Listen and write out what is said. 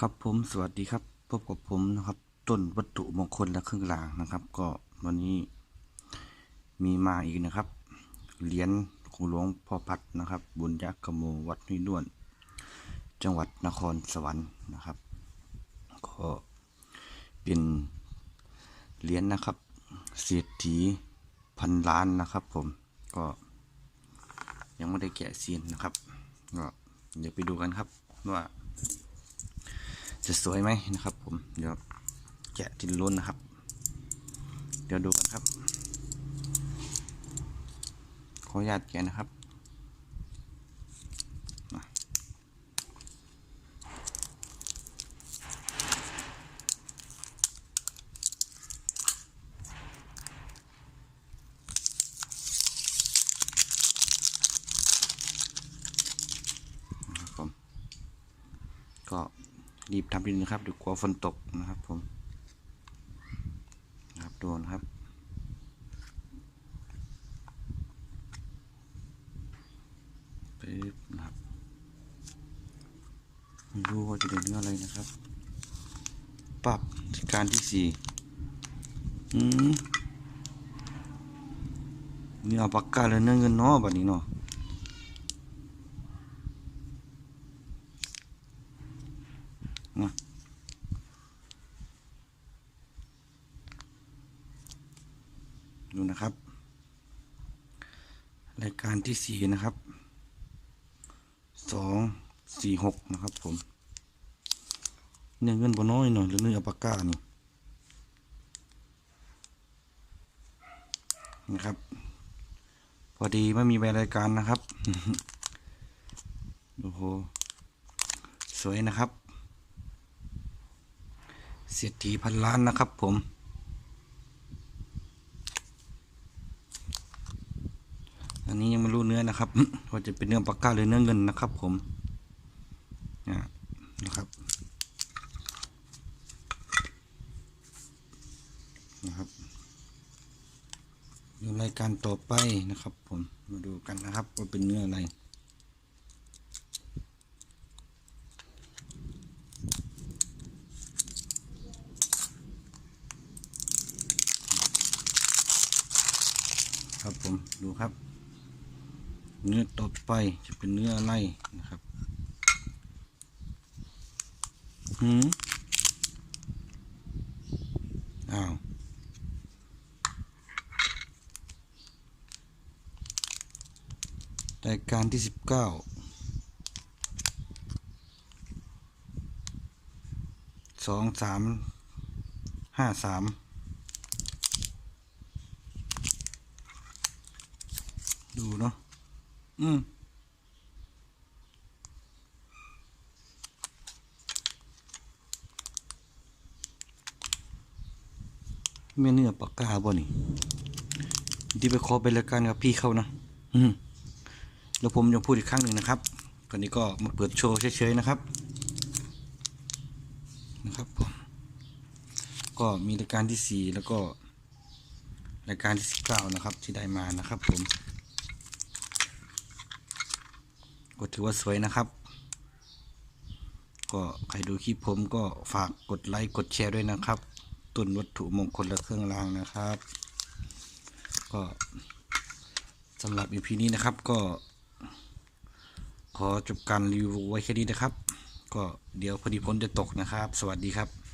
ครับผมสวัสดีครับพบกับผมนะครับต้นวัตถุมงคลและเครื่องรางนะครับ ก็วันนี้มีมาอีกนะครับเหรียญของหลวงพ่อพัดนะครับ บุญยักษ์กโมวัดห้วด้วน จังหวัดนครสวรรค์นะครับ ก็เป็นเหรียญนะครับเศรษฐีพันล้านนะครับ ผมก็ยังไม่ได้แกะซีนนะครับก็เดี๋ยวไปดูกันครับว่า จะสวยไหมนะครับ ผมเดี๋ยวแกะทินล้นนะครับ เดี๋ยวดูกันครับ ขออนุญาตแกะนะครับนะครับผมก็ รีบทำดินนะครับเดี๋ยวกลัวฝนตกนะครับผมนะครับโดนะครับปึ๊บนะครับไม่รู้ว่าจะเป็นเนื้องอะไรนะครับ ปรับการที่สี่อืมเนื้อปากกาเลยเนื้อเงินเนาะแบัดนี้เนาะ นะ ดูนะครับ รายการที่สี่นะครับ สองสี่หกนะครับผมเนื้อเงินบ่น้อยหน่อยหรือเนื้อปากกานี่นะครับ พอดีไม่มีใบรายการนะครับ โอ้โห สวยนะครับ เศรษฐีพันล้านนะครับผม อันนี้ยังไม่รู้เนื้อนะครับว่าจะเป็นเนื้อปากกาหรือเนื้อเงินนะครับผมนี่นะครับนะครับดูรายการต่อไปนะครับผมมาดูกันนะครับว่าเป็นเนื้ออะไร ผมดูครับ เนื้อต่อไปจะเป็นเนื้ออะไรนะครับหืมอ้าวรายการที่สิบเก้าสองสามห้าสาม ดูเนาะอืมไม่เนื้อปากกาบ่นี่ที่ไปขอเป็นรายการกับพี่เขานะ อืมแล้วผมยังพูดอีกครั้งหนึ่งนะครับตอนนี้ก็มาเปิดโชว์เฉยๆนะครับ นะครับผมก็มีรายการที่สี่แล้วก็รายการที่สิบเก้านะครับที่ได้มานะครับผม ก็ถือว่าสวยนะครับ ก็ใครดูคลิปผมก็ฝากกดไลค์กดแชร์ด้วยนะครับตุนวัตถุมงคลและเครื่องรางนะครับ ก็สำหรับอีพีนี้นะครับก็ ขอจบการรีวิวไว้แค่นี้นะครับ ก็เดี๋ยวพอดีพ้นจะตกนะครับ สวัสดีครับ